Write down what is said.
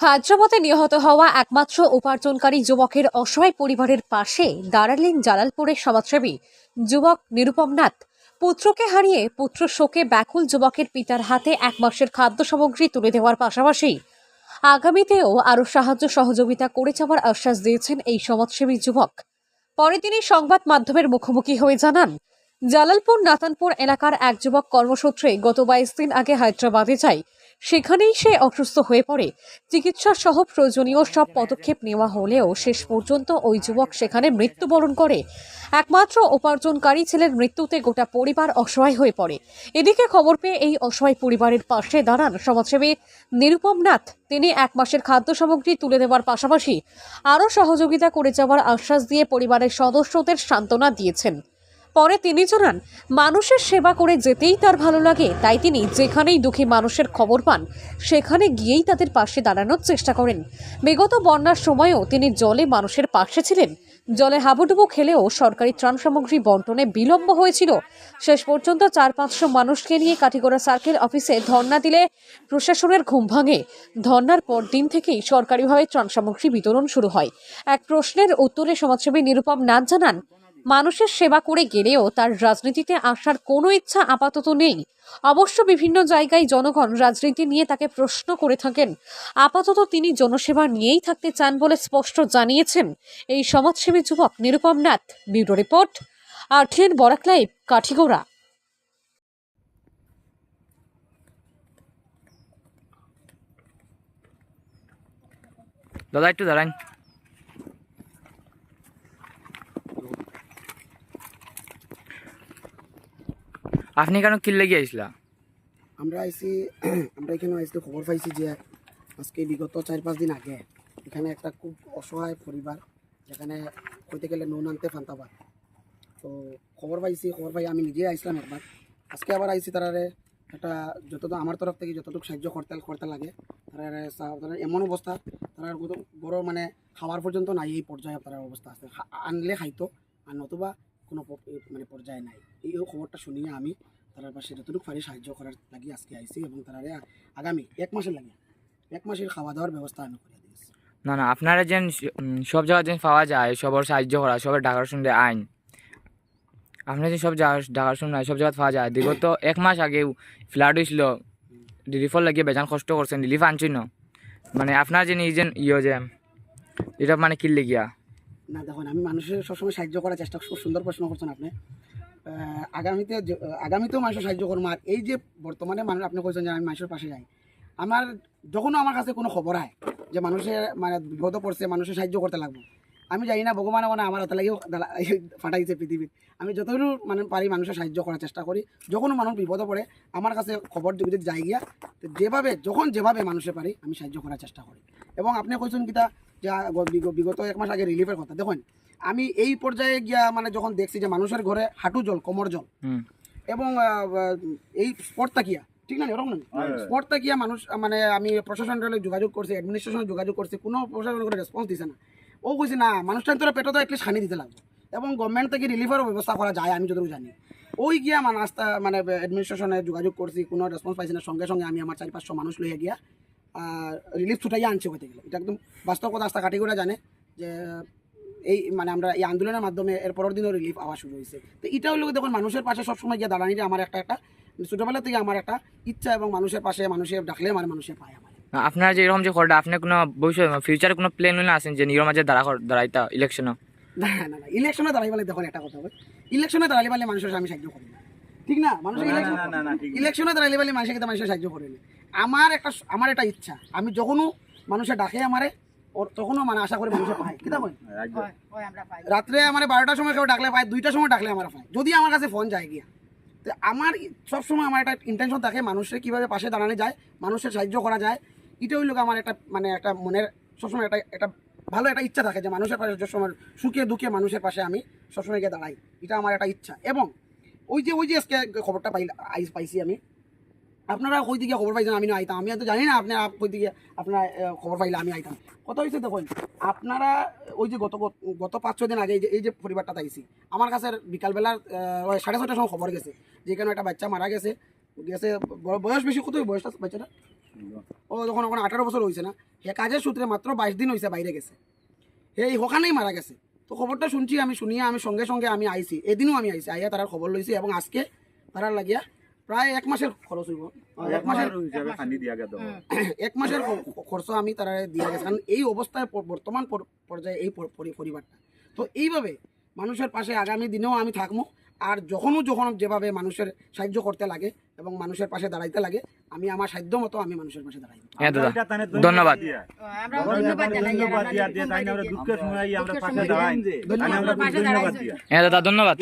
হায়দ্রাবাদে নিহত হওয়া একমাত্র উপার্জনকারী যুবকের অসহায় পরিবারের পাশে দাঁড়ালেন জালালপুরের সমাজসেবী যুবক নিরুপম নাথ। পুত্রকে হারিয়ে পুত্র শোকে ব্যাকুল যুবকের পিতার হাতে এক মাসের খাদ্য সামগ্রী তুলে দেওয়ার পাশাপাশি আগামীতেও আরও সাহায্য সহযোগিতা করে যাওয়ার আশ্বাস দিয়েছেন এই সমাজসেবী যুবক। পরে তিনি সংবাদ মাধ্যমের মুখোমুখি হয়ে জানান জালালপুর নাতানপুর এলাকার এক যুবক কর্মসূত্রে গত বাইশ দিন আগে হায়দ্রাবাদে যায়। সেখানেই সে অসুস্থ হয়ে পড়ে। চিকিৎসা সহ প্রয়োজনীয় সব পদক্ষেপ নেওয়া হলেও শেষ পর্যন্ত ওই যুবক সেখানে মৃত্যুবরণ করে। একমাত্র উপার্জনকারী ছেলের মৃত্যুতে গোটা পরিবার অসহায় হয়ে পড়ে। এদিকে খবর পেয়ে এই অসহায় পরিবারের পাশে দাঁড়ান সমাজসেবী নিরুপম নাথ। তিনি এক মাসের খাদ্য সামগ্রী তুলে দেওয়ার পাশাপাশি আরও সহযোগিতা করে যাওয়ার আশ্বাস দিয়ে পরিবারের সদস্যদের সান্ত্বনা দিয়েছেন। পরে তিনি জানান, মানুষের সেবা করে যেতেই তার ভালো লাগে, তাই তিনি যেখানেই দুঃখী মানুষের খবর পান, সেখানে গিয়েই তাদের পাশে দাঁড়ানোর চেষ্টা করেন। বিগত বন্যার সময়ও তিনি জলে মানুষের পাশে ছিলেন। জলে হাবুডুবু খেলেও সরকারি ত্রাণ সামগ্রী বন্টনে বিলম্ব হয়েছিল। শেষ পর্যন্ত চার পাঁচশো মানুষকে নিয়ে কাঠিগড়া সার্কেল অফিসে ধর্না দিলে প্রশাসনের ঘুম ভাঙে। ধর্নার পর দিন থেকেই সরকারিভাবে ত্রাণ সামগ্রী বিতরণ শুরু হয়। এক প্রশ্নের উত্তরে সমাজসেবী নিরুপম নাথ জানান মানুষের সেবা করে গেলেও তার রাজনীতিতে আসার কোনো ইচ্ছা আপাতত নেই। অবশ্য বিভিন্ন জায়গায় জনগণ রাজনীতি নিয়ে তাকে প্রশ্ন করে থাকেন। আপাতত তিনি জনসেবা নিয়েই থাকতে চান বলে স্পষ্ট জানিয়েছেন। এই সমাজসেবী যুবক Nirupam Nath, bureau report, RTN Barak live, Kathigora. দাদা, একটু দাঁড়ান। আপনি কেন কিল্লে গিয়ে আইসলা আমরা আইসি আমরা এখানে আইসি খবর পাইছি যে আজকে বিগত চার পাঁচ দিন আগে এখানে একটা খুব অসহায় পরিবার যেখানে কইতে গেলে নুন আনতে ফান্তাবাদ তো খবর পাইছি, খবর পাই আমি নিজে আইসলাম একবার। আজকে আবার আইসি তারারে একটা যতটুকু আমার তরফ থেকে যতটুকু সাহায্য করতে করতে লাগে তারা এমন অবস্থা তারা বড় মানে খাওয়ার পর্যন্ত নাই এই পর্যায়ে তারা অবস্থা আছে। আনলে খাইতো, আর নতুবা কোনো মানে পর্যায়ে নাই। এই খবরটা শুনিয়ে আমি তার পাশে যতটুকু পারি সাহায্য করার লাগি আজকে আইসি এবং তারা আগামী এক মাসের লাগে, এক মাসের খাওয়া দাওয়ার ব্যবস্থা আমি করে দিয়েছি। না না, আপনারা যেন সব জায়গা যেন পাওয়া যায়, সবার সাহায্য করা, সবার ডাকার শুনলে আইন। আপনারা যে সব জায়গা ডাকার শুনলে সব জায়গা পাওয়া যায়। বিগত এক মাস আগেও ফ্লাড হয়েছিল রিলিফর লাগিয়ে বেজান কষ্ট করছেন, রিলিফ আনছিল। মানে আপনার যে নিজের ইয়ে যে, এটা মানে কিল্লে গিয়া না, দেখুন, আমি মানুষের সবসময় সাহায্য করার চেষ্টা খুব সুন্দর প্রশ্ন করছেন আপনি। আগামীতে আগামীতেও মানুষের সাহায্য করব আর এই যে বর্তমানে মানুষ আপনি করছেন যে আমি মানুষের পাশে যাই। আমার যখনও আমার কাছে কোনো খবর হয় যে মানুষের মানে বিপদ পড়ছে, মানুষের সাহায্য করতে লাগবো আমি জানি না ভগবান মানে আমার হাতে লাগেও ফাটাইছে পৃথিবীর আমি যতটুকু মানে পারি মানুষের সাহায্য করার চেষ্টা করি যখনও মানুষ বিপদে পড়ে আমার কাছে খবর যদি যাই গিয়া তো যেভাবে যখন যেভাবে মানুষের পারি আমি সাহায্য করার চেষ্টা করি। এবং আপনি কইছেন কিতা যে বিগত এক মাস আগে রিলিফের কথা। দেখুন আমি এই পর্যায়ে গিয়া মানে যখন দেখছি যে মানুষের ঘরে হাঁটু জল কোমর জল এবং এই স্পট তাকিয়া ঠিক না এরকম না স্পট তাকিয়া মানুষ মানে আমি প্রশাসনের লগে যোগাযোগ করছি অ্যাডমিনিস্ট্রেশনে যোগাযোগ করছি কোনো প্রশাসনের করে রেসপন্স দিছে না। ও কইছে না মানুষটা তোরা পেটে তো একটু সানি দিতে লাগবে। এবং গভর্নমেন্ট থেকে রিলিফেরও ব্যবস্থা করা যায়, আমি যতটুকু জানি। ওই গিয়া মানে রাস্তা মানে অ্যাডমিনিস্ট্রেশনে যোগাযোগ করছি, কোনো রেসপন্স পাইছি না, সঙ্গে সঙ্গে আমি আমার চারি পাঁচশো মানুষ লইয়া গিয়া রিলিফ ছুটাইয়া আনছে হইতে গেলে এটা একদম বাস্তব কথা আস্থা কাটিগুড়া জানে যে, এই মানে আমরা এই আন্দোলনের মাধ্যমে এর পরের দিনও রিলিফ আওয়া শুরু হয়েছে তো এটা হলো দেখুন, মানুষের পাশে সবসময় গিয়ে দাঁড়ানিটা আমার একটা একটা, ছোটোবেলা থেকে আমার একটা ইচ্ছা এবং মানুষের পাশে মানুষের ডাকলে মানে মানুষের পায় আমার। আপনার যে এরকম যে খরটা আপনি কোনো ভবিষ্যৎ ফিউচারে কোনো প্ল্যান হলে আছেন যে নিজের মাঝে দাঁড়া দাঁড়াইতা ইলেকশনও না না না ইলেকশনে দাঁড়াই বলে দেখুন একটা কথা বল। ইলেকশনে দাঁড়ালে পারলে মানুষের আমি সাহায্য করি না। ঠিক না? মানুষের ইলেকশনে দাঁড়ালে পারলে মানুষের কিন্তু মানুষের সাহায্য করি আমার একটা আমার একটা ইচ্ছা। আমি যখনও মানুষের ডাকে আমারে ওর তখনও মানে আশা করি মানুষের পায়। কিতা বল? রাত্রে আমার বারোটার সময় কেউ ডাকলে পায় দুইটার সময় ডাকলে আমার পায়। যদি আমার কাছে ফোন যায় গিয়া। তো আমার সবসময় আমার একটা ইন্টেনশন থাকে মানুষের কীভাবে পাশে দাঁড়ানো যায় মানুষের সাহায্য করা যায়। এটা হইল আমার একটা মানে একটা মনের, সবসময় একটা একটা ভালো একটা ইচ্ছা থাকে যে মানুষের পাশে সবসময় সুখে দুঃখে মানুষের পাশে আমি সবসময় গিয়ে দাঁড়াই। এটা আমার একটা ইচ্ছা। এবং ওই যে ওই যে আজকে খবরটা পাই, আইস পাইছি আমি, আপনারা ওই দিকে খবর পাইছেন আমি না আইতাম। আমি তো জানি না আপনারা কই দিকে আপনারা খবর পাইলে আমি আইতাম। কত হয়েছে দেখুন, আপনারা ওই যে গত গত পাঁচ ছ দিন আগে এই যে এই যে পরিবারটা আইছি আমার কাছে বিকালবেলার ওই সাড়ে ছটার সময় খবর গেছে যেখানে একটা বাচ্চা মারা গেছে গেছে বয়- বয়স বেশি, কত বয়সটা বাচ্চাটা ও যখন ওখানে আঠারো বছর হয়েছে না হে কাজের সূত্রে মাত্র বাইশ দিন হয়েছে বাইরে গেছে। এই ওখানেই মারা গেছে। তো খবরটা শুনছি আমি শুনিয়া আমি সঙ্গে সঙ্গে আমি আইছি এদিনও আমি আইছি আইয়া তারা খবর লইছি এবং আজকে তারা লাগিয়া প্রায় এক মাসের খরচ হইব। এক মাসের এক মাসের খরচ আমি তারা দিয়ে গেছে। কারণ এই অবস্থায় বর্তমান পর্যায়ে এই পর- পরিবারটা। তো এইভাবে মানুষের পাশে আগামী দিনেও আমি থাকব আর যখনও যখন যেভাবে মানুষের সাহায্য করতে লাগে এবং মানুষের পাশে দাঁড়াইতে লাগে আমি আমার সাধ্য মতো আমি মানুষের পাশে দাঁড়াই। হ্যাঁ দাদা। হ্যাঁ দাদা ধন্যবাদ।